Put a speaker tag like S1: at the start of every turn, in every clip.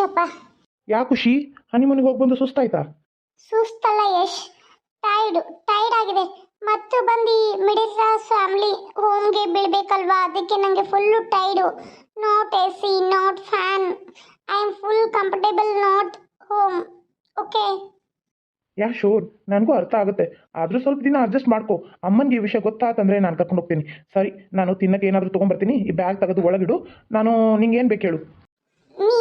S1: ಯಶಪ್ಪ.
S2: ಯಾ ಖುಷಿ? ಹನಿಮೂನಿಗೆ ಹೋಗಿ ಬಂದು ಸುಸ್ತಾಯ್ತಾ?
S1: ಸುಸ್ತಲ್ಲ ಯಶ್. ಟೈರ್ಡ್ ಟೈರ್ಡ್ ಆಗಿದೆ. ಮತ್ತು ಬಂದು ಮಿಡಿಲ್ ಕ್ಲಾಸ್ ಫ್ಯಾಮಿಲಿ ಹೋಮ್ಗೆ ಬೀಳ್ಬೇಕಲ್ವಾ? ಅದಕ್ಕೆ ನನಗೆ full tired not A C not fan I am full comfortable not home okay
S2: ya sure ನನಗೂ ಅರ್ಥ ಆಗುತ್ತೆ. ಆದರೂ ಸ್ವಲ್ಪ ದಿನ ಅಡ್ಜಸ್ಟ್ ಮಾಡ್ಕೊ. ಅಮ್ಮನಿಗೆ ಈ ವಿಷಯ ಗೊತ್ತಾತಂದ್ರೆ ನಾನು ಕರ್ಕೊಂಡು ಹೋಗ್ತೀನಿ. ಸರಿ ನಾನು ತಿನ್ನಕ್ಕೆ ಏನಾದರೂ ತೊಗೊಂಬರ್ತೀನಿ. ಈ ಬ್ಯಾಗ್ ತೆಗೆದು ಒಳಗಿಡು. ನಾನು ನಿಂಗೆ ಏನು ಬೇಕು ಹೇಳು?
S1: Me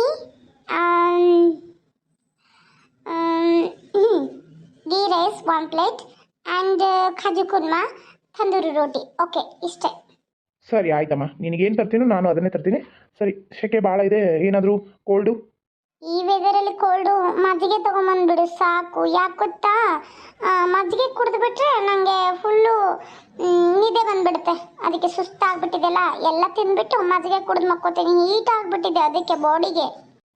S1: ghee rice one plate and kaju kurma tandoori roti okay ಇಷ್ಟೇ
S2: ಸರಿ ಆಯ್ತಮ್ಮ. ಏನು ತರ್ತೀನೋ ನಾನು ಅದನ್ನೇ ತರ್ತೀನಿ. ಸರಿ ಸೆಕೆ ಭಾಳ ಇದೆ. ಏನಾದರೂ ಕೋಲ್ಡು
S1: ಈ ವೆದರಲ್ಲಿ ಕೋಲ್ಡು ಮಜ್ಜಿಗೆ ತೊಗೊಂಬಂದ್ಬಿಡು ಸಾಕು. ಯಾಕೆ ಗೊತ್ತಾ? ಆ, ಮಜ್ಜಿಗೆ ಕುಡಿದು ಬಿಟ್ರೆ ನನಗೆ ಫುಲ್ಲು ನಿದ್ದೆ ಬಂದ್ಬಿಡುತ್ತೆ. ಅದಕ್ಕೆ ಸುಸ್ತಾಗ್ಬಿಟ್ಟಿದೆಲ್ಲ. ಎಲ್ಲ ತಿಂದ್ಬಿಟ್ಟು ಮಜ್ಜಿಗೆ ಕುಡಿದು ಮಕ್ಕೋತೀನಿ. ಹೀಟ್ ಆಗಿಬಿಟ್ಟಿದೆ ಅದಕ್ಕೆ ಬಾಡಿಗೆ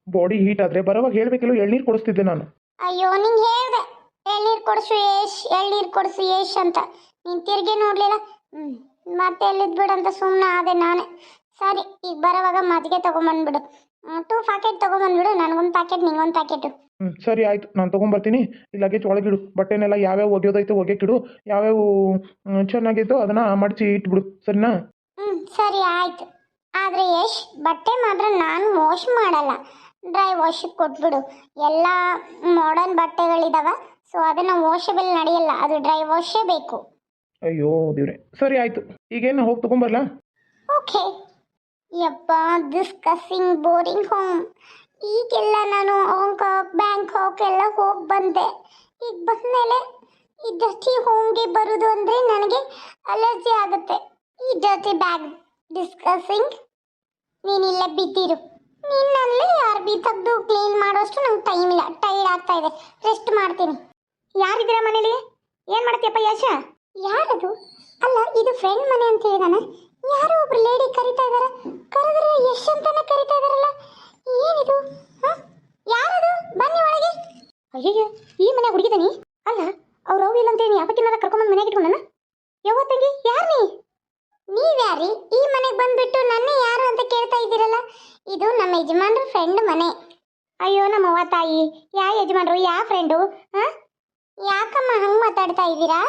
S2: ಬಾಡಿ ಹೀಟ್ ಆದರೆ ಬರೋವಾಗ ಹೇಳಬೇಕಿಲ್ಲ ಎಳ್ನೀರು ಕೊಡಿಸ್ತಿದ್ದೆ ನಾನು.
S1: ಅಯ್ಯೋ ನಿಂಗೆ ಹೇಳ್ದೆ. ಎಳ್ನೀರು ಕೊಡಿಸು ಯೇಶ್ ಎಳ್ನೀರು ಕೊಡಿಸು ಯೇಶ್ ಅಂತ. ನೀನು ತಿರ್ಗಿ ನೋಡಲಿಲ್ಲ? ಹ್ಞೂ ಮತ್ತೆ ಎಲ್ಲಿದ್ ಬಿಡು ಅಂತ ಸುಮ್ಮನೆ ಆದೆ ನಾನೇ. ಸರಿ ಈಗ ಬರೋವಾಗ ಮಜ್ಜಿಗೆ ತಗೊಂಡ್ಬಂದ್ಬಿಡು ಟೂ ಪ್ಯಾಕೆಟ್ ತೊಗೊಂಬಂದ್ಬಿಡು. ನನಗೊಂದು ಪ್ಯಾಕೆಟ್ ನಿಂಗೊಂದು ಪ್ಯಾಕೆಟ್
S2: ಹ್ಞೂ ಸರಿ ಆಯಿತು. ನಾನು ತೊಗೊಂಬರ್ತೀನಿ. ಲಗೇಜ್ ಒಳಗಿಡು. ಬಟ್ಟೆನೆಲ್ಲ ಯಾವ್ಯಾವ ಒಗೆಯೋದೈತೆ ಒಗೆಕಿಡು. ಯಾವ್ಯಾವ ಚೆನ್ನಾಗಿತ್ತು ಅದನ್ನು ಮಡಚಿ ಇಟ್ಬಿಡು. ಸರಿನಾ?
S1: ಹ್ಞೂ ಸರಿ ಆಯ್ತು. ಆದರೆ ಯಶ್ ಬಟ್ಟೆ ಮಾತ್ರ ನಾನು ವಾಶ್ ಮಾಡಲ್ಲ. ಡ್ರೈ ವಾಶಿಗೆ ಕೊಟ್ಬಿಡು. ಎಲ್ಲ ಮಾಡರ್ನ್ ಬಟ್ಟೆಗಳಿದಾವೆ ಸೊ ಅದನ್ನು ವಾಷಬಲ್ ನಡೆಯಲ್ಲ ಅದು ಡ್ರೈ ವಾಶೇ ಬೇಕು.
S2: ಅಯ್ಯೋ ದೇವ್ರೆ ಸರಿ ಆಯಿತು. ಈಗೇನು ಹೋಗಿ ತೊಗೊಂಬರ್ಲಾ?
S1: ಓಕೆ. ಯಪ್ಪ ಡಿಸ್ಕಸಿಂಗ್ ಬೋರಿಂಗ್ ಹೋಮ್ ಈಗೆಲ್ಲ ನಾನು ಹಾಂಕಾಕ್ ಬ್ಯಾಂಕಾಕ್ ಎಲ್ಲ ಹೋಗಿ ಬಂದೆ. ಈಗ ಬಂದಮೇಲೆ ಈ ಡರ್ಟಿ ಹೋಮ್ಗೆ ಬರೋದು ಅಂದರೆ ನನಗೆ ಅಲರ್ಜಿ ಆಗುತ್ತೆ. ಈ ಡರ್ಟಿ ಬ್ಯಾಗ್ ಡಿಸ್ಕಸಿಂಗ್ ನೀನಿಲ್ಲ ಬಿದ್ದಿರು. ನಿನ್ನಲ್ಲೇ ತೆಗೆದು ಕ್ಲೀನ್ ಮಾಡೋಷ್ಟು ನಂಗೆ ಟೈಮ್ ಇಲ್ಲ. ಟೈರ್ಡ್ ಆಗ್ತಾ ಇದೆ. ರೆಸ್ಟ್ ಮಾಡ್ತೀನಿ. ಯಾರಿದ್ದೀರಾ ಮನೇಲಿ? ಏನು ಮಾಡ್ತೀಯಪ್ಪ ಯಶ? ಯಾರದು? ಅಲ್ಲ, ಇದು ಫ್ರೆಂಡ್ ಮನೆ ಅಂತ ಹೇಳಿದಾನೆ. ಯಾರೋ ಒಬ್ರು ಲೇಡಿ ಕರಿತಾ ಇದಾರೆ. ಕರೆದ್ರೆ ಯಶ್ ಅಂತಾನೆ ಕರಿತಾ ಇದಾರಲ್ಲ. ಏನಿದು? ಯಾರದು? ಬನ್ನಿ ಒಳಗೆ. ಅಯ್ಯಯ್ಯೋ, ಈ ಮನೆ ಹುಡುಗಿದಾನಿ? ಅಲ್ಲ, ಅವ್ರು ಇಲ್ಲ ಇಲ್ಲ ಅಂತೇಳಿ ಯಾವತ್ತಿನಾರ ಕರ್ಕೊಂಬಂದು ಮನೆಗೆ ಇಟ್ಕೊಂಡನ? ಯಾವತ್ತಂಗಿ? ಯಾರು ನೀ ನೀವ್ಯಾರಿ ಈ ಮನೆಗೆ ಬಂದ್ಬಿಟ್ಟು ನನ್ನೇ ಯಾರು ಅಂತ ಕೇಳ್ತಾ ಇದ್ದೀರಲ್ಲ? ಇದು ನಮ್ಮ ಯಜಮಾನ್ರ ಫ್ರೆಂಡ್ ಮನೆ. ಅಯ್ಯೋ ನಮ್ಮವ್ವ ತಾಯಿ. ಯಾ ಯಜಮಾನ್ರು? ಯಾ ಫ್ರೆಂಡು ಹಾ? ಯಾಕಮ್ಮ ಹಂಗೆ ಮಾತಾಡ್ತಾ ಇದ್ದೀರಾ?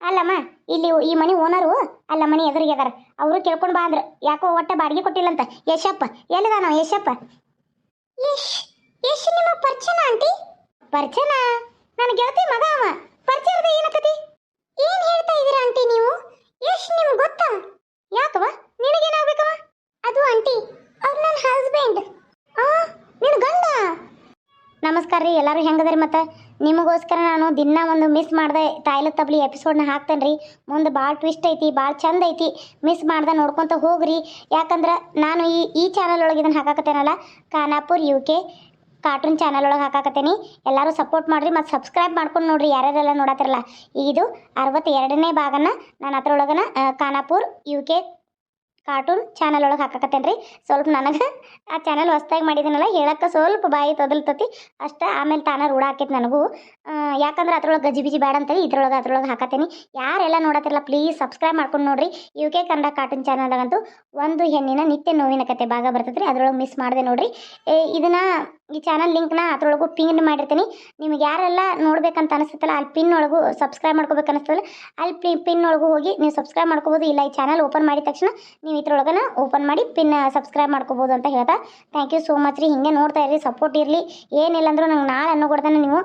S1: ಅಲ್ಲಮ್ಮ, ಇಲ್ಲಿ ಈ ಮನೆ ಓನರು ಅಲ್ಲ ಮನೆ ಎದುರಿಗೆ ಅವರು ಕೇಳ್ಕೊಂಡು ಬಾ ಅಂದ್ರೆ. ಯಾಕೋ ಒಟ್ಟ ಬಾಡಿಗೆ ಕೊಟ್ಟಿಲ್ಲಂತ. ಯಶಪ್ಪ ಎಲ್ಲಿದಾನ ಯಶಪ್ಪ? ಯಶ್ ಯಶ್ ನಿಮ್ಮ ಪರಿಚಯನ ಆಂಟಿ? ಪರಿಚಯನ ನನ್ನ ಗೆಳತಿ ಮಗ ಅವ. ಪರಿಚಯ ಏನಕತಿ? ಏನ್ ಹೇಳ್ತಾ ಇದ್ದೀರಾ ಆಂಟಿ ನೀವು? ಯಾಕವ ನಿನಗೇನಾಗ್ಬೇಕವ ಅದು ಆಂಟಿ, ಅವ್ರು ನನ್ನ ಹಸ್ಬೆಂಡ್ ಆ ನಿನ್ನ ಗಂಡ? ನಮಸ್ಕಾರ ರೀ, ಎಲ್ಲರೂ ಹೆಂಗದ್ರಿ ಮತ್ತೆ? ನಿಮಗೋಸ್ಕರ ನಾನು ದಿನ ಒಂದು ಮಿಸ್ ಮಾಡಿದೆ, ತಾಯ್ಲ ತಬ್ಲಿ ಎಪಿಸೋಡ್ನ ಹಾಕ್ತೇನೆ ರೀ. ಮುಂದೆ ಭಾಳ ಟ್ವಿಸ್ಟ್ ಐತಿ, ಭಾಳ ಚಂದ ಐತಿ. ಮಿಸ್ ಮಾಡ್ದೆ ನೋಡ್ಕೊತ ಹೋಗ್ರಿ. ಯಾಕಂದ್ರೆ ನಾನು ಈ ಈ ಚಾನಲ್ ಒಳಗೆ ಇದನ್ನು ಹಾಕಾಕತ್ತೇನಲ್ಲ? Khanapur U K cartoon channel ಒಳಗೆ ಹಾಕಾಕತ್ತೀನಿ. ಎಲ್ಲರೂ ಸಪೋರ್ಟ್ ಮಾಡಿರಿ ಮತ್ತು ಸಬ್ಸ್ಕ್ರೈಬ್ ಮಾಡ್ಕೊಂಡು ನೋಡಿರಿ ಯಾರ್ಯಾರೆಲ್ಲ ನೋಡತ್ತಿರಲ್ಲ ಇದು ಅರವತ್ತೆರಡನೇ ಭಾಗನ ನಾನು ಅದರೊಳಗನ Khanapur U K cartoon channel ಒಳಗೆ ಹಾಕಾಕತ್ತೇನೆ ರೀ ಸ್ವಲ್ಪ ನನಗೆ ಆ ಚಾನಲ್ ಹೊಸ್ದಾಗಿ ಮಾಡಿದ್ದೀನಲ್ಲ ಹೇಳಕ್ಕೆ ಸ್ವಲ್ಪ ಬಾಯಿ ತೊದಲ್ತತಿ. ಅಷ್ಟೇ ಆಮೇಲೆ ತಾನೇ ರೂಢ ಹಾಕೈತಿ ನನಗೂ. ಯಾಕಂದ್ರೆ ಅದ್ರೊಳಗೆ ಗಜಿಬಿಜಿ ಬೇಡ ಅಂತೇಳಿ ಇದ್ರೊಳಗೆ ಅದ್ರೊಳಗೆ ಹಾಕತ್ತೀನಿ. ಯಾರೆಲ್ಲ ನೋಡತ್ತಿರಲ್ಲ ಪ್ಲೀಸ್ ಸಬ್ಸ್ಕ್ರೈಬ್ ಮಾಡ್ಕೊಂಡು ನೋಡಿರಿ. ಯು ಕೆ ಕನ್ನಡ ಕಾರ್ಟೂನ್ ಚಾನಲ್ದಾಗಂತೂ ಒಂದು ಹೆಣ್ಣಿನ ನಿತ್ಯ ನೋವಿನ ಕತೆ ಭಾಗ ಬರ್ತೈತೆ ರೀ ಅದ್ರೊಳಗೆ ಮಿಸ್ ಮಾಡಿದೆ ನೋಡಿರಿ. ಇದನ್ನ ಈ ಚಾನಲ್ ಲಿಂಕ್ನ ಅದರೊಳಗೂ ಪಿನ್ ಮಾಡಿರ್ತೀನಿ. ನಿಮಗೆ ಯಾರೆಲ್ಲ ನೋಡ್ಬೇಕಂತ ಅನಿಸ್ತಲ್ಲ ಅಲ್ಲಿ ಪಿನ್ ಒಳಗೂ ಸಬ್ಸ್ಕ್ರೈಬ್ ಮಾಡ್ಕೋಬೇಕು ಅನಿಸ್ತಲ್ಲ ಅಲ್ಲಿ ಪಿ ಪಿನ್ ಒಳಗೂ ಹೋಗಿ ನೀವು ಸಬ್ಸ್ಕ್ರೈಬ್ ಮಾಡ್ಕೋಬೋದು. ಇಲ್ಲ, ಈ ಚಾನಲ್ ಓಪನ್ ಮಾಡಿದ ತಕ್ಷಣ ನೀವು ಇದ್ರೊಳಗನ ಓಪನ್ ಮಾಡಿ ಪಿನ್ ಸಬ್ಸ್ಕ್ರೈಬ್ ಮಾಡ್ಕೋಬೋದು ಅಂತ ಹೇಳ್ತಾ ಥ್ಯಾಂಕ್ ಯು ಸೋ ಮಚ್ ರೀ. ಹಿಂಗೆ ನೋಡ್ತಾ ಇರ್ರಿ ಸಪೋರ್ಟ್ ಇರಲಿ. ಏನಿಲ್ಲ ಅಂದರೂ ನಂಗೆ ನಾಳೆ ಅನ್ನೋ ಕೊಡ್ತಾನೆ ನೀವು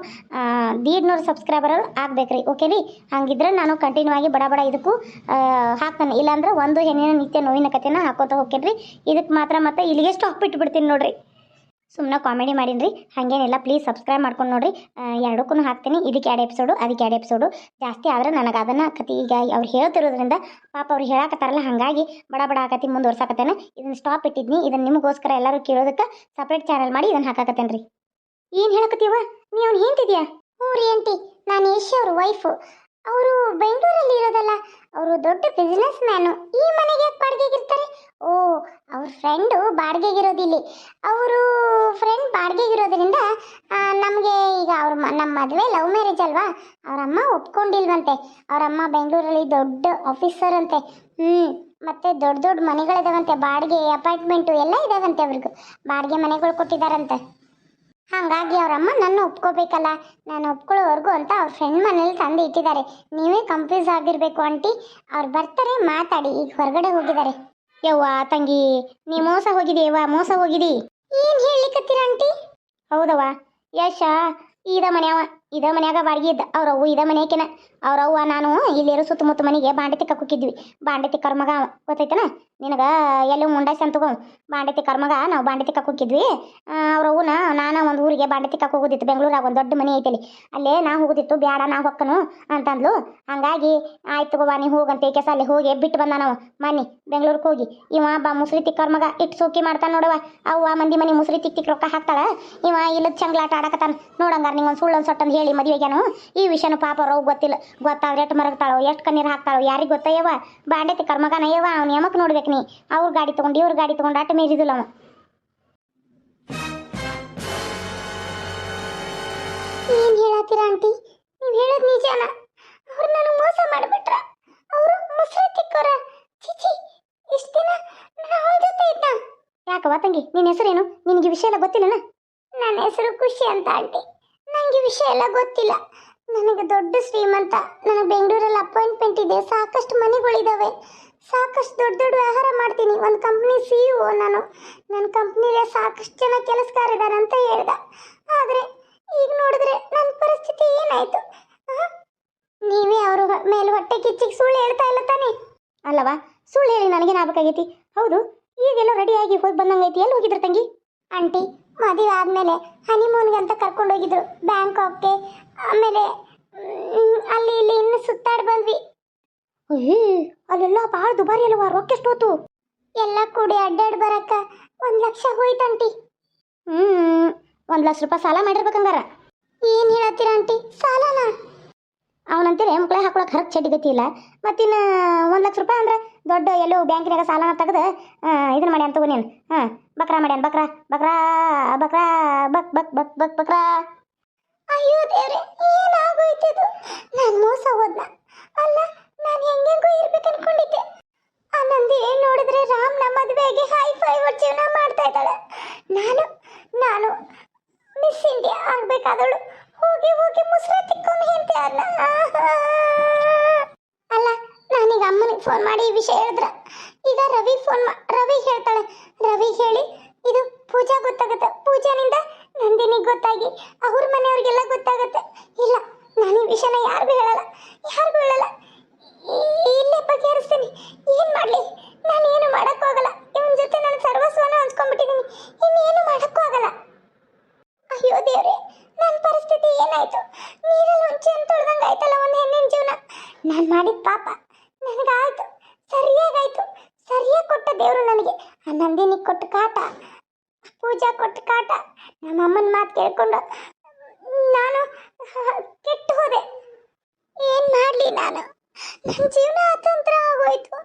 S1: ದೀಡ್ನೂರು ಸಬ್ಸ್ಕ್ರೈಬರ್ ಆಗ್ಬೇಕು ರೀ ಓಕೆ ರೀ? ಹಂಗಿದ್ರೆ ನಾನು ಕಂಟಿನ್ಯೂ ಆಗಿ ಬಡ ಬಡ ಇದಕ್ಕೂ ಹಾಕ್ತಾನೆ. ಇಲ್ಲಾಂದ್ರೆ ಒಂದು ಹೆಣ್ಣಿನ ನಿತ್ಯ ನೋವಿನ ಕಥೆನ ಹಾಕೋತ ಹೋಗ್ತೇನೆ ರೀ ಇದಕ್ಕೆ ಮಾತ್ರ ಮತ್ತೆ ಇಲ್ಲಿಗೆ ಸ್ಟಾಪ್ ಬಿಟ್ಬಿಡ್ತೀನಿ ನೋಡ್ರಿ. ಸುಮ್ಮನೆ ಕಾಮಿಡಿ ಮಾಡೀನಿ ಹಾಗೇನಿಲ್ಲ ಪ್ಲೀಸ್ ಸಬ್ಸ್ಕ್ರೈಬ್ ಮಾಡ್ಕೊಂಡು ನೋಡ್ರಿ. ಎರಡಕ್ಕೂ ಹಾಕ್ತೀನಿ. ಇದಕ್ಕೆ ಎರಡು ಎಪಿಸೋಡು ಅದಕ್ಕೆ ಎರಡು ಎಪಿಸೋಡು ಜಾಸ್ತಿ ಆದರೆ ನನಗೆ ಅದನ್ನು ಕತಿ ಈಗ ಅವ್ರು ಹೇಳ್ತಿರೋದ್ರಿಂದ ಪಾಪ ಅವ್ರು ಹೇಳಕತ್ತಾರಲ್ಲ, ಹಾಗಾಗಿ ಬಡ ಬಡ ಆಕತಿ ಮುಂದುವರ್ಸಾಕತ್ತೇನೆ ಇದನ್ನು ಸ್ಟಾಪ್ ಇಟ್ಟಿದ್ನಿ. ಇದನ್ನು ನಿಮಗೋಸ್ಕರ ಎಲ್ಲರೂ ಕೇಳೋದಕ್ಕೆ ಸಪ್ರೇಟ್ ಚಾನಲ್ ಮಾಡಿ ಇದನ್ನು ಹಾಕಾಕತ್ತೇನೆ ಏನು ಹೇಳಕತ್ತೀವ? ನೀ ಅವ್ನು ಹೇಳ್ತಿದ್ಯಾ ಹ್ಞೂ ರೀ ನಾನು ಯಶ್ ಅವ್ರ ವೈಫು ಅವರು ಬೆಂಗಳೂರಲ್ಲಿ ಇರೋದಲ್ಲ, ಅವರು ದೊಡ್ಡ ಬಿಸ್ನೆಸ್ ಮ್ಯಾನು ಈ ಮನೆಗೆ ಯಾಕೆ ಬಾಡಿಗೆಗಿರ್ತಾರೆ? ಓ, ಅವ್ರ ಫ್ರೆಂಡು ಬಾಡಿಗೆಗಿರೋದಿಲ್ಲಿ. ಅವರು ಫ್ರೆಂಡ್ ಬಾಡಿಗೆಗಿರೋದ್ರಿಂದ ನಮಗೆ ಈಗ ಅವ್ರ ನಮ್ಮ ಮದುವೆ ಲವ್ ಮ್ಯಾರೇಜ್ ಅಲ್ವಾ? ಅವರಮ್ಮ ಒಪ್ಕೊಂಡಿಲ್ವಂತೆ. ಅವರಮ್ಮ ಬೆಂಗಳೂರಲ್ಲಿ ದೊಡ್ಡ ಆಫೀಸರ್ ಅಂತೆ. ಹ್ಞೂ ಮತ್ತೆ ದೊಡ್ಡ ದೊಡ್ಡ ಮನೆಗಳಿದಾವಂತೆ. ಬಾಡಿಗೆ ಅಪಾರ್ಟ್ಮೆಂಟು ಎಲ್ಲ ಇದಾವಂತೆ ಅವ್ರಿಗೂ. ಬಾಡಿಗೆ ಮನೆಗಳು ಕೊಟ್ಟಿದ್ದಾರಂತೆ ಹಾಗಾಗಿ ಅವರಮ್ಮ ನನ್ನ ಒಪ್ಕೋಬೇಕಲ್ಲ. ನಾನು ಒಪ್ಕೊಳ್ಳೋವರೆಗೂ ಅಂತ ಅವ್ರ ಫ್ರೆಂಡ್ ಮನೇಲಿ ತಂದು ಇಟ್ಟಿದ್ದಾರೆ. ನೀವೇ ಕನ್ಫ್ಯೂಸ್ ಆಗಿರಬೇಕು ಆಂಟಿ ಅವ್ರು ಬರ್ತಾರೆ, ಮಾತಾಡಿ. ಈಗ ಹೊರಗಡೆ ಹೋಗಿದ್ದಾರೆ. ಯವ್ವ, ತಂಗಿ, ನೀ ಮೋಸ ಹೋಗಿದೆಯವ್ವ ಮೋಸ ಹೋಗಿದಿ? ಏನು ಹೇಳಿಕತ್ತೀರ ಆಂಟಿ ಹೌದವ್ವ. ಯಶ ಇದ ಮನ್ಯಾವ. ಇದ ಮನ್ಯಾಗ ಬಾಡಿಗೆ ಇದ್ದ, ಅವ್ರ ಅವ್ವ ಇದ ಮನೆಯಕೆನ ಅವ್ರ ಅವ್ವ, ನಾನು ಇಲ್ಲಿರೋ ಸುತ್ತಮುತ್ತ ಮನೆಗೆ ಬಾಂಡೆ ತಿಕ್ಕ ಕುಕ್ಕಿದ್ವಿ ಬಾಂಡೆ ತಿಕ್ಕರ ಮಗ ಗೊತ್ತೈತನ ನಿನಗ ಎಲ್ಲ ಮುಂಡಾಸಿ ಅಂತ ತಗೋ ಬಾಂಡೆ ತಿಕ್ಕರ ಮಗ, ನಾವು ಬಾಂಡೆ ತಿಕ್ಕ ಹೋಗಿದ್ವಿ. ಅವ್ರ ಅವ್ವನ ನಾನು ಒಂದು ಊರಿಗೆ ಬಾಂಡೆ ತಿಕ್ಕ ಹೋಗೋದಿತ್ತು. ಬೆಂಗಳೂರಾಗ ಒಂದು ದೊಡ್ಡ ಮನೆ ಐತಲಿ ಅಲ್ಲೇ ನಾ ಹೋಗೋದಿತ್ತು, ಬ್ಯಾಡ ನಾ ಹೊಕ್ಕನು ಅಂತಂದ್ಲು. ಹಂಗಾಗಿ ಆಯ್ತು ತಗೋವಾ ನೀ ಹೋಗಂತ ಕೆಸ ಅಲ್ಲಿ ಹೋಗಿ ಬಿಟ್ಟು ಬಂದ ನಾವು ಮನ್ನಿ ಬೆಂಗಳೂರಿಗೆ ಹೋಗಿ. ಇವ ಬಾ, ಮುಸ್ರಿ ತಿಕ್ಕರ್ ಮಗ ಇಟ್ಟು ಸೋಕಿ ಮಾಡ್ತಾನ ನೋಡವ ಅವ್ವ ಮಂದಿ ಮನೆ ಮುಸ್ರಿ ತಿಕ್ ತಿಕ್ ರೊಕ್ಕ ಹಾಕ್ತಾಳ. ಇವ ಇಲ್ಲದ ಚಂಗ್ಲಾಟ ಆಡಕತ್ತಾನ. ನೋಡಂಗಾರ ಸುಳ್ಳು ಒಂದು ಸೊಟ್ಟಂದು ಹೇಳಿ ಮದುವೆಗೇನು ಈ ವಿಷಯನು ಪಾಪ ಅವ್ರವ್ ಗೊತ್ತಿಲ್ಲ. ಗೊತ್ತಾದ್ರೆ ಎಷ್ಟು ಮರಗ್ತಾಳೋ ಎಷ್ಟು ಕಣ್ಣೀರು ಹಾಕ್ತಾಳೋ ಯಾರಿಗೆ ಗೊತ್ತಯ್ಯವ ಬಾಂಡೆ ತಿಕ್ಕರ್ ಮಗನ ಯವ್ವ ಅವ್ನ ಯಮಕ್ ನೋಡ್ಬೇಕು ನೀ. ಅವ್ರ ಗಾಡಿ ತಗೊಂಡು ಇವ್ರ ಗಾಡಿ ತಗೊಂಡು ಆಟ ಮೀರಿದಿಲ್ಲ ಅವ ಏನ್ ಹೇಳತ್ತೀರ ಆಂಟಿ? ನೀವು ಹೇಳೋದು ನಿಜಾನ? ಅವ್ರು ನನಗೆ ಮೋಸ ಮಾಡಿಬಿಟ್ರ. ಅವರು ಮುಸ್ರಿ ತಿಕ್ಕೋರ. ಚಿಚಿ ಇಷ್ಟು ದಿನ ನಾನು ಅವನ ಜೊತೆ ಇದ್ದ ಯಾಕವ್ವ ತಂಗಿ? ನಿನ್ನ ಹೆಸರೇನು? ನಿನಗೆ ವಿಷಯ ಎಲ್ಲ ಗೊತ್ತಿಲ್ಲನ? ನನ್ನ ಹೆಸರು ಖುಷಿ ಅಂತ ಆಂಟಿ. ನನಗೆ ವಿಷಯ ಎಲ್ಲ ಗೊತ್ತಿಲ್ಲ. ನನಗೆ ದೊಡ್ಡ ಶ್ರೀಮಂತ, ನನಗೆ ಬೆಂಗಳೂರಲ್ಲಿ ಅಪಾಯಿಂಟ್ಮೆಂಟ್ ಇದೆ, ಸಾಕಷ್ಟು ಮನೆಗಳಿದ್ದಾವೆ ಸಾಕಷ್ಟು ದೊಡ್ಡ ದೊಡ್ಡ ವ್ಯವಹಾರ ಮಾಡ್ತೀನಿ. ಒಂದು ಕಂಪ್ನಿ ಸಿ ಇ ನಾನು. ನನ್ನ ಕಂಪ್ನಿಗೆ ಸಾಕಷ್ಟು ಜನ ಕೆಲಸಗಾರ ಇದ್ದಾರೆ ಅಂತ ಹೇಳ್ದ. ಆದರೆ, ಈಗ ನೋಡಿದ್ರೆ ನನ್ನ ಪರಿಸ್ಥಿತಿ ಏನಾಯಿತು? ನೀವೇ ಅವರು ಮೇಲೆ ಹೊಟ್ಟೆ ಕಿಚ್ಚಿಗೆ ಸುಳ್ಳು ಹೇಳ್ತಾ ಇಲ್ಲ ತಾನೇ? ಅಲ್ಲವಾ? ಸುಳ್ಳು ಹೇಳಿ ನನಗೇನು ಆಗಬೇಕಾಗೈತಿ ಹೌದು, ಈಗೆಲ್ಲೋ ರೆಡಿಯಾಗಿ ಹೋಗಿ ಬಂದಂಗೈತಿ. ಎಲ್ಲಿ ಹೋಗಿದ್ರು ತಂಗಿ? ಆಂಟಿ ಮದುವೆ ಆದಮೇಲೆ ಕರ್ಕೊಂಡು ಹೋಗಿದ್ರು ಬ್ಯಾಂಕಾಕ್ಗೆ. ಆಮೇಲೆ ಅಲ್ಲಿ ಇಲ್ಲಿ ಇನ್ನು ಸುತ್ತಾಡಿ ಬಂದ್ವಿ. ಅಯ್ಯೇ, ಅಲ್ಲೆಲ್ಲ ಭಾಳ ದುಬಾರಿ ಅಲ್ವಾ, ರೊಕ್ಕ ಎಷ್ಟು ಎಲ್ಲ ಕೂಡಿ ಅಡ್ಡಾಡ್ ಬರಕ್ಕ ಒಂದು ಲಕ್ಷ ಹೋಯ್ತಂಟಿ ಹ್ಮ್, ಒಂದು ಲಕ್ಷ ರೂಪಾಯಿ ಸಾಲ ಮಾಡಿರ್ಬೇಕಂಗಾರ. ಏನು ಹೇಳತ್ತೀರ ಆಂಟಿ? ಸಾಲನಾ? ಅವನಂತೀರಿ ಮಕ್ಳಿಗೆ ಹಾಕೊಳಕ್ಕೆ ಹರಕ್ ಚಡ್ಡಿ ಇಲ್ಲ. ಮತ್ತಿನ್ನ ಒಂದು ಲಕ್ಷ ರೂಪಾಯಿ ಅಂದ್ರೆ ದೊಡ್ಡ ಎಲ್ಲೋ ಬ್ಯಾಂಕಿನಾಗ ಸಾಲನ ತೆಗೆದು ಇದನ್ನ ಮಾಡ್ಯಾನ ತಗೋ ನೀನು. ಹಾಂ, ಬಕ್ರಾ ಮಾಡ್ಯಾನ, ಬಕ್ರಾ ಬಕ್ರಾ ಬಕ್ರಾ, ಬಕ್ ಬಕ್ ಬಕ್ ಬಕ್, ಬಕ್ರಾ. ಅಯ್ಯೋ ದೇವ್ರೆ, ಏನಾಗೋಯ್ತದು? ನಾನು ಮೋಸ ಹೋದ್ನ? ಅಲ್ಲ, ನಾನು ಹೆಂಗೆಂಗೋ ಇರ್ಬೇಕು ಅನ್ಕೊಂಡಿದ್ದೆ. ಆ ನಂದಿ ನೋಡಿದ್ರೆ ರಾಮ್ನ ಮದುವೆಗೆ ಹೈ ಫೈ ಜೀವನ ಮಾಡ್ತಾ ಇದ್ದಾಳೆ. ನಾನು ನಾನು ಮಿಸ್ ಇಂಡಿಯಾ ಆಗ್ಬೇಕಾದಳು ಹೋಗಿ ಹೋಗಿ ಮುಸ್ರೆ ತಿಕ್ಕೊಂಡು ಅಲ್ಲ ಅಲ್ಲ ಅಮ್ಮನಿಗೆ ಫೋನ್ ಮಾಡಿ ಈ ವಿಷಯ ಹೇಳಿದ್ರ. ಈಗ ರವಿ ಫೋನ್ ರವಿ ಹೇಳ್ತಾಳೆ. ರವಿ ಹೇಳಿ, ಇದು ಪೂಜಾ ಗೊತ್ತಾಗುತ್ತೆ. ಪೂಜಾನಿಂದ ನಂದಿನಿ ಗೊತ್ತಾಗಿ, ಅವ್ರ ಮನೆಯವ್ರಿಗೆಲ್ಲ ಗೊತ್ತಾಗುತ್ತೆ. ಇಲ್ಲ, ನಾನು ಈ ವಿಷಯನ ಯಾರಿಗೂ ಹೇಳಲ್ಲ. ಯಾರಿಗೂ ಹೇಳಲ್ಲ. ಇಲ್ಲೇ ಬಗೆಹರಿಸ್ತೀನಿ. ಏನ್ ಮಾಡ್ಲಿ? ನಾನು ಏನು ಮಾಡಕ್ಕೂ ಆಗಲ್ಲ ಇವನ್ ಜೊತೆ ನಾನು ಸರ್ವಸ್ವನ ಹಂಚ್ಕೊಂಡ್ಬಿಟ್ಟಿದ್ದೀನಿ ಇನ್ನೇನು ಮಾಡಕ್ಕೂ ಆಗಲ್ಲ ಅಯ್ಯೋ ದೇವ್ರೆ ನನ್ನ ಪರಿಸ್ಥಿತಿ ಏನಾಯ್ತು? ನೀರಲ್ಲಿ ಒಂಚೆ ಅಂತ ತೊಳ್ದಂಗೆ ಆಯ್ತಲ್ಲ ಒಂದು ಹೆಣ್ಣಿನ ಜೀವನ. ನಾನು ಮಾಡಿದ ಪಾಪ ನನಗಾಯ್ತು ಸರಿಯಾಗಾಯ್ತು ಸರಿಯಾಗಿ ಕೊಟ್ಟ ದೇವರು ನನಗೆ ಆ ನಂದಿನಿ ಕೊಟ್ಟ ಕಾಟ ಪೂಜಾ ಕೊಟ್ಟ ಕಾಟ ನಮ್ಮ ಅಮ್ಮನ ಮಾತು ಕೇಳ್ಕೊಂಡು ನಾನು ಕೆಟ್ಟು ಹೋದೆ ಏನ್ ಮಾಡ್ಲಿ ನಾನು ನನ್ನ ಜೀವನ ಅತಂತ್ರ ಆಗೋಯ್ತು.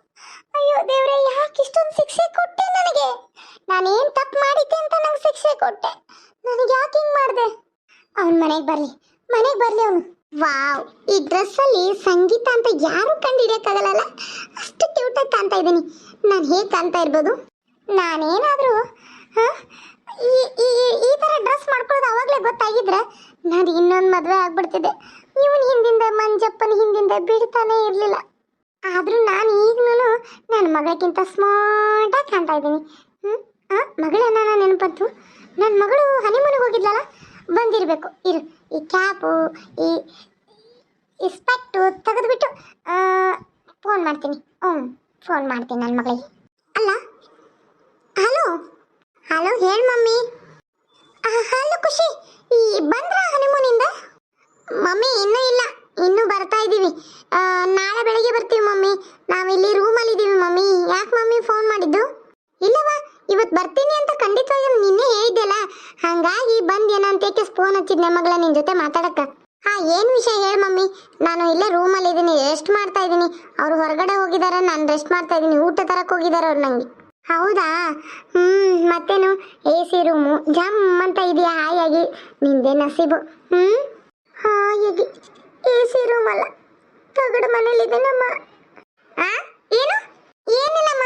S1: ಅಯ್ಯೋ ದೇವ್ರೆ, ಯಾಕೆ ಇಷ್ಟೊಂದು ಶಿಕ್ಷೆ ಕೊಟ್ಟೆ ನನಗೆ? ನಾನೇನ್ ತಪ್ಪು ಮಾಡಿದ್ದೆ ಅಂತ ನಂಗೆ ಶಿಕ್ಷೆ ಕೊಟ್ಟೆ. ನನಗೆ ಯಾಕೆ ಹಿಂಗ್ ಮಾಡಿದೆ? ಅವನ ಮನೆಗೆ ಬರಲಿ ಮನೆಗೆ ಬರಲಿ ಅವನು. ವಾವ್, ಈ ಡ್ರೆಸ್ ಅಲ್ಲಿ ಸಂಗೀತ ಅಂತ ಯಾರು ಕಂಡು ಹಿಡಿಯಕ್ಕಾಗಲ್ಲ ಅಷ್ಟು ಕ್ಯೂಟ್ ಆಗಿ ಕಾಣ್ತಾ ಇದ್ದೀನಿ. ನಾನು ಹೇಗೆ ಕಾಣ್ತಾ ಇರ್ಬೋದು? ನಾನೇನಾದರೂ ಈ ಈ ಈ ಥರ ಡ್ರೆಸ್ ಮಾಡ್ಕೊಳ್ಳೋದು ಅವಾಗಲೇ ಗೊತ್ತಾಗಿದ್ರೆ ನಾನು ಇನ್ನೊಂದು ಮದುವೆ ಆಗ್ಬಿಡ್ತಿದ್ದೆ. ಇವನ್ ಹಿಂದಿಂದ ಮಂಜಪ್ಪನ ಹಿಂದಿಂದ ಬಿಡ್ತಾನೆ ಇರಲಿಲ್ಲ. ಆದರೂ ನಾನು ಈಗಲೂ ನನ್ನ ಮಗಳಿಗಿಂತ ಸ್ಮಾರ್ಟಾಗಿ ಕಾಣ್ತಾ ಇದ್ದೀನಿ. ಹ್ಞೂ ಮಗಳನ್ನ ನಾನು ನೆನಪಂತು ನನ್ನ ಮಗಳು ಹನಿಮೂನಿಗೆ ಹೋಗಿದ್ಲಲ್ಲ? ಬಂದಿರಬೇಕು. ಇರು. ಈ ಕ್ಯಾಪು, ಈ ಇಸ್ಪೆಕ್ಟು ಸ್ಪೆಕ್ಟು ತೆಗೆದುಬಿಟ್ಟು ಫೋನ್ ಮಾಡ್ತೀನಿ. ಹ್ಞೂ ಫೋನ್ ಮಾಡ್ತೀನಿ ನನ್ನ ಮಗಳಿಗೆ. ಅಲ್ಲ? ಹಲೋ? ಹಲೋ, ಹೇಳಿ ಮಮ್ಮಿ. ಹಲೋ ಖುಷಿ. ಈ ಬಂದ್ರ ಹನಿಮೂನಿಂದ ಮಮ್ಮಿ, ಇನ್ನೂ ಇಲ್ಲ. ಇನ್ನೂ ಬರ್ತಾ ಇದ್ದೀವಿ. ನಾಳೆ ಬೆಳಿಗ್ಗೆ ಬರ್ತೀವಿ ಮಮ್ಮಿ. ನಾವಿಲ್ಲಿ ರೂಮಲ್ಲಿ ಇದ್ದೀವಿ ಮಮ್ಮಿ. ಯಾಕೆ ಮಮ್ಮಿ ಫೋನ್ ಮಾಡಿದ್ದು? ಇಲ್ಲವಾ ಇವತ್ತು ಬರ್ತೀನಿ ಅಂತ ಖಂಡಿತವಾಗಿ ನಿನ್ನೆ ಹೇಳಿದ್ದೆಲ್ಲ ಹಾಗಾಗಿ ಬಂದೇನ ಏನಂತ ಫೋನ್ ಹಚ್ಚಿದ್ನೆ ಮಗಳ ನಿನ್ನ ಜೊತೆ ಮಾತಾಡಕ್ಕ? ಹಾ, ಏನು ವಿಷಯ ಹೇಳಿ ಮಮ್ಮಿ. ನಾನು ಇಲ್ಲೇ ರೂಮಲ್ಲಿ ಇದ್ದೀನಿ ರೆಸ್ಟ್ ಮಾಡ್ತಾ ಇದ್ದೀನಿ ಅವ್ರು ಹೊರಗಡೆ ಹೋಗಿದ್ದಾರೆ ನಾನು ರೆಸ್ಟ್ ಮಾಡ್ತಾ ಇದ್ದೀನಿ ಊಟ ತರಕ್ಕೆ ಹೋಗಿದ್ದಾರೆ ಅವ್ರು ನನಗೆ ಹೌದಾ? ಹ್ಞೂ ಮತ್ತೇನು? ಎ ಸಿ ರೂಮು ಜಮ್ ಅಂತ ಇದೆಯಾ? ಹಾಯಾಗಿ. ನಿಂದೇ ನಸೀಬು. ಹ್ಞೂ ಹಾಯಾಗಿ. ಎ ಸಿ ರೂಮ್ ಅಲ್ಲ. ತಗಡು ಮನೇಲಿದೆ ನಮ್ಮ. ಆ? ಏನು? ಏನಿಲ್ಲಮ್ಮ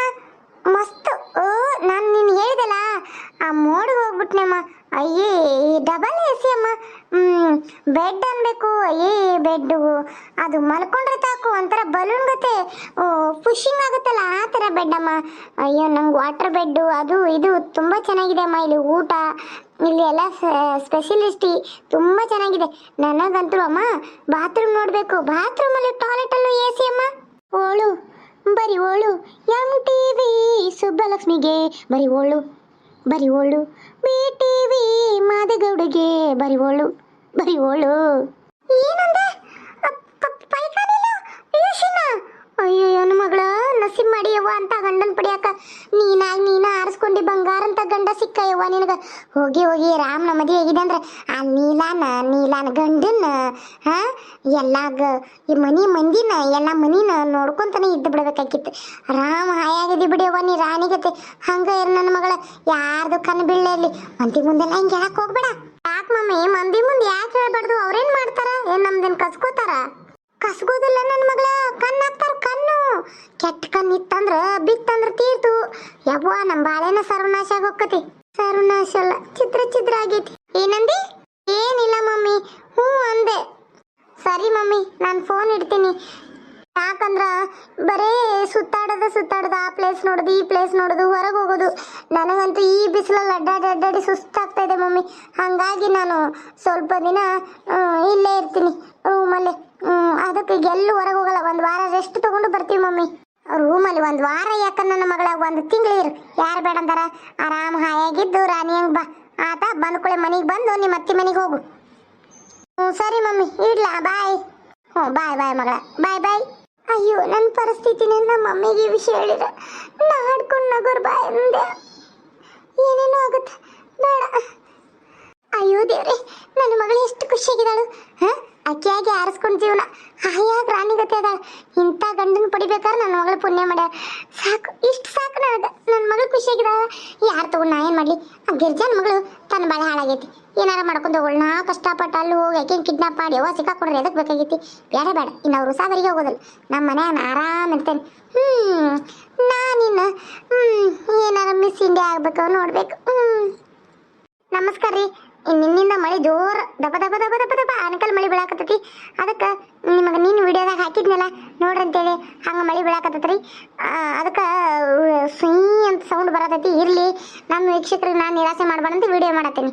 S1: ಮಸ್ತ್. ಓ, ನಾನು ನಿನ್ ಹೇಳಿದಲ್ಲ. ಆ ಮೋಡಿಗೆ ಹೋಗ್ಬಿಟ್ನಮ್ಮ ಅಯ್ಯೇ ಡಬಲ್ ಎ ಸಿ ಅಮ್ಮ. ಹ್ಮ್ ಬೆಡ್ ಅನ್ಬೇಕು, ಅಯ್ಯೇ ಬೆಡ್ ಅದು ಮಲ್ಕೊಂಡ್ರೆ ಸಾಕು, ಒಂಥರ ಬಲೂನ್ ಗತೆ. ಪುಷಿಂಗ್ ಆಗುತ್ತಲ್ಲ, ಆ ಥರ ಬೆಡ್ ಅಮ್ಮ. ಅಯ್ಯೋ, ನಂಗೆ ವಾಟರ್ ಬೆಡ್ಡು ಅದು, ಇದು, ತುಂಬಾ ಚೆನ್ನಾಗಿದೆ ಅಮ್ಮ, ಇಲ್ಲಿ ಊಟ. ಇಲ್ಲಿ ಎಲ್ಲ ಸ್ಪೆಷಲಿಸ್ಟಿ ತುಂಬ ಚೆನ್ನಾಗಿದೆ. ನನಗಂತೂ ಅಮ್ಮ ಬಾತ್ರೂಮ್ ನೋಡಬೇಕು. ಬಾತ್ರೂಮಲ್ಲಿ ಟಾಯ್ಲೆಟಲ್ಲೂ ಎ ಸಿ ಅಮ್ಮ. ಓಳು, ಬರಿ ಓಳು. ಎಂ ಟಿ ವಿ ಸುಬ್ಬಲಕ್ಷ್ಮಿಗೆ ಬರಿ ಓಳು. ಬರಿ ಓಳು. ಬಿ ಟಿ ವಿ ಮಾದೇಗೌಡಗೆ ಬರಿ ಓಳು. ಬರಿ ಓಳು. ಏನಂದ? ಅಯ್ಯೋ ನನ್ನ ಮಗಳ. ನಸೀಬ್ ಮಾಡಿಯವ್ವ ಅಂತ ಗಂಡನ್ ಪಡಿಯಾಕ. ನೀನಾಗಿ ನೀನ ಆರಿಸ್ಕೊಂಡಿ ಬಂಗಾರ ಅಂತ ಗಂಡ ಸಿಕ್ಕಯ್ಯವ್ವ ನಿನಗ. ಹೋಗಿ ಹೋಗಿ ರಾಮನ ಮದುವೆ ಆಗಿದೆ ಅಂದ್ರೆ, ಆ ನೀಲಾನ ನೀಲಾನ ಗಂಡನ, ಹಾ ಎಲ್ಲ ಈ ಮನಿ ಮಂದಿನ, ಎಲ್ಲ ಮನಿನ ನೋಡ್ಕೊಂತಾನೆ ಇದ್ದು ಬಿಡ್ಬೇಕಾಗಿತ್ತು. ರಾಮ ಹಾಯಾಗಿದ್ದಿ ಬಿಡಿಯವ್ವ ನೀ ರಾಣಿಗತೆ ಹಂಗ ಇರ್ ನನ್ನ ಮಗಳ, ಯಾರ್ದು ಕಣ್ಣು ಅಲ್ಲಿ ಮಂದಿ ಮುಂದೆಲ್ಲ ಹಿಂಗೆ ಹೇಳಕ್ ಹೋಗ್ಬೇಡ. ಯಾಕೆ ಮಮ್ಮಿ ಮಂದಿ ಮುಂದೆ ಯಾಕೆ ಹೇಳ್ಬಾರ್ದು? ಅವ್ರೇನ್ ಮಾಡ್ತಾರ? ಏನ್ ನಮ್ದೇನ್ ಕಸ್ಕೋತಾರ? ಕಸ್ಗೋದಿಲ್ಲ ನನ್ನ ಮಗಳ. ಕಣ್ಣು ಹಾಕ್ತಾರ ಕಣ್ಣು. ಕೆಟ್ಟ ಕಣ್ಣು ಇತ್ತಂದ್ರ ಬಿತ್ತಂದ್ರ ತೀರ್ತು. ಯವ್ವ ನಮ್ಮ ಬಾಳೆನ ಸರ್ವನಾಶ ಆಗೋಕತಿ ಸರ್ವನಾಶ ಅಲ್ಲ ಚಿತ್ರ ಚಿತ್ರ ಆಗೈತಿ. ಏನಂದಿ? ಏನಿಲ್ಲ ಮಮ್ಮಿ ಹ್ಞೂ ಅಂದೆ. ಸರಿ ಮಮ್ಮಿ, ನಾನು ಫೋನ್ ಇಡ್ತೀನಿ. ಯಾಕಂದ್ರ ಬರೇ ಸುತ್ತಾಡೋದು ಸುತ್ತಾಡೋದು ಆ ಪ್ಲೇಸ್ ನೋಡೋದು, ಈ ಪ್ಲೇಸ್ ನೋಡೋದು, ಹೊರಗೆ ಹೋಗೋದು. ನನಗಂತೂ ಈ ಬಿಸಿಲಲ್ಲಿ ಅಡ್ಡಾಡಿ ಅಡ್ಡಾಡಿ ಸುಸ್ತಾಗ್ತಾ ಇದೆ ಮಮ್ಮಿ. ಹಾಗಾಗಿ ನಾನು ಸ್ವಲ್ಪ ದಿನ ಇಲ್ಲೇ ಇರ್ತೀನಿ. ರೂಮಲ್ಲಿ ಎಲ್ಲೂ ಹೊರಗೆ ಹೋಗಲ್ಲ. ಒಂದು ವಾರ ರೆಸ್ಟ್ ತಗೊಂಡು ಬರ್ತೀವಿ ಮಮ್ಮಿ. ರೂಮಲ್ಲಿ ಒಂದು ವಾರ ಯಾಕ ನನ್ನ ಮಗಳ ಒಂದು ಇರು. ಯಾರು ಬೇಡ ಅಂತಾರ ಆರಾಮ್ ಹಾಯಾಗಿದ್ದು, ರಾಣಿ ಹಂಗೆ ಬಾ? ಆತ ಬಂದ್ಕೂಳೆ ಮನೆಗೆ ಬಂದು ನಿಮ್ಮ ಅತ್ತಿ ಮನೆಗೆ ಹೋಗು. ಹ್ಞೂ ಸರಿ ಮಮ್ಮಿ. ಇಡ್ಲಾ, ಬಾಯ್. ಹ್ಞೂ ಬಾಯ್ ಬಾಯ್ ಮಗಳ. ಬಾಯ್ ಬಾಯ್. ಅಯ್ಯೋ ನನ್ನ ಪರಿಸ್ಥಿತಿನ ನಮ್ಮ ಮಮ್ಮಿಗೆ ವಿಷಯ ಹೇಳಿರ ನಾ ಹಾಡ್ಕೊಂಡು ನಗೋರ್ ಬಾಯ್ ಅಂದೆ ಏನೇನೋ ಆಗುತ್ತೆ. ಬೇಡ. ಅಯ್ಯೋ ದೇವ್ರೆ, ನನ್ನ ಮಗಳು ಎಷ್ಟು ಖುಷಿಯಾಗಿದ್ದಾಳು. ಹಾಂ? ಅಕ್ಕಿಯಾಗಿ ಆರಿಸ್ಕೊಂಡು ಜೀವನ. ಹಾಯಾಗಿ ರಾಣಿಗತೆ ಅದಾಳ ಇಂಥ ಗಂಡನ ಪಡಿಬೇಕಾದ್ರೆ ನನ್ನ ಮಗಳು ಪುಣ್ಯ ಮಾಡ್ಯಾರ ಸಾಕು, ಇಷ್ಟು ಸಾಕು ನನಗೆ. ನನ್ನ ಮಗಳು ಖುಷಿಯಾಗಿದ ಯಾರು ತಗೊಂಡು ನಾ ಏನು ಮಾಡಲಿ? ಆ ಗಿರ್ಜಾನ ಮಗಳು ತನ್ನ ಬಾಳೆ ಹಾಳಾಗೈತಿ. ಏನಾರ ಮಾಡ್ಕೊಂಡು ಹೋಗೋಳು ನಾ ಕಷ್ಟಪಟ್ಟು ಅಲ್ಲಿ ಹೋಗಿ ಯಾಕೆ ಕಿಡ್ನಾಪ್ ಮಾಡಿ ಯಾವ ಸಿಕ್ಕಾಕೊಂಡ್ರೆ ಎದಕ್ಕೆ ಬೇಕಾಗೈತಿ? ಬೇಡ ಬೇಡ. ಇನ್ನು ಅವ್ರು ಸಾವರಿಗೆ ಹೋಗೋದಿಲ್ಲ. ನಮ್ಮ ಮನ್ಯಾಗ ಆರಾಮ ಇರ್ತೇನೆ. ಹ್ಞೂ ನಾನಿನ್ನು ಹ್ಞೂ ಏನಾರ ಮಿಸ್ ಇಂಡಿಯಾ ಆಗಬೇಕು ನೋಡಬೇಕು. ಹ್ಞೂ ನಮಸ್ಕಾರ ರೀ ನಿನ್ನಿಂದ ಮಳೆ ಜೋರ್ ದಪ ದಪ ದಪ ದಪ ದಪ ಆನಕಲ್ ಮಳೆ ಬೀಳಾಕತ್ತೈತಿ. ಅದಕ್ಕೆ ನಿಮಗೆ ನೀನು ವಿಡಿಯೋದಾಗ ಹಾಕಿದ್ನಲ್ಲ ನೋಡ್ರಿ ಅಂತೇಳಿ ಹಂಗೆ ಮಳೆ ಬೀಳಾಕತ್ತೈತ್ರಿ. ಅದಕ್ಕೆ ಸುಯ್ ಅಂತ ಸೌಂಡ್ ಬರತೈತಿ. ಇರಲಿ ನಮ್ಮ ವೀಕ್ಷಕರಿಗೆ ನಾನು ನಿರಾಸೆ ಮಾಡ್ಬಾರ್ದಂತ ವಿಡಿಯೋ ಮಾಡತ್ತೀನಿ.